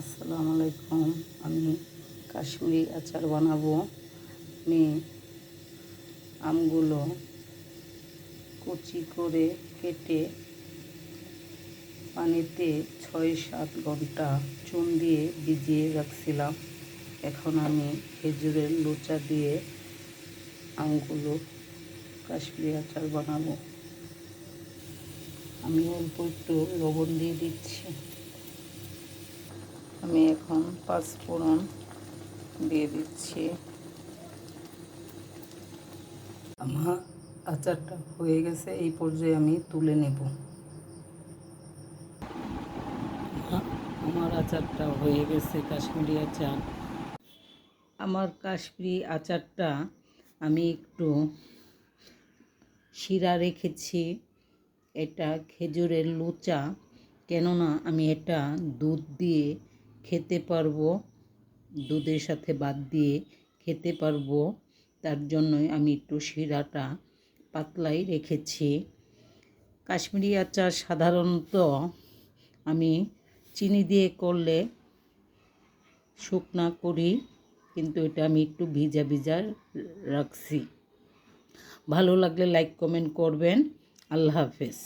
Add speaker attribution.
Speaker 1: আসসালামু আলাইকুম। আমি কাশ্মীরি আচার বানাবো। আমি আমগুলো কুচি করে কেটে পানিতে ছয় সাত ঘণ্টা চুন দিয়ে ভিজিয়ে রাখছিলাম। এখন আমি খেজুরের লোচা দিয়ে আমগুলো কাশ্মীরি আচার বানাবো। আমি অল্প একটু লবণ দিয়ে দিচ্ছি। এখন পাঁচফোড়ন দিয়ে দিচ্ছি। আমার আচারটা হয়ে গেছে, এই পর্যায়ে আমি তুলে নেব। আমার আচারটা হয়ে গেছে, কাশ্মীরি আচার। আমার কাশ্মীরি আচারটা আমি একটু শিরা রেখেছি, এটা খেজুরের লুচা। কেননা আমি এটা দুধ দিয়ে খেতে পারব, দুধের সাথে বাদ দিয়ে খেতে পারব, তার জন্যই আমি একটু শিরাটা পাতলাই রেখেছি। কাশ্মীরি আচার সাধারণত আমি চিনি দিয়ে করলে শুকনা করি, কিন্তু এটা আমি একটু ভিজা ভিজা রাখছি। ভালো লাগলে লাইক কমেন্ট করবেন। আল্লাহ হাফেজ।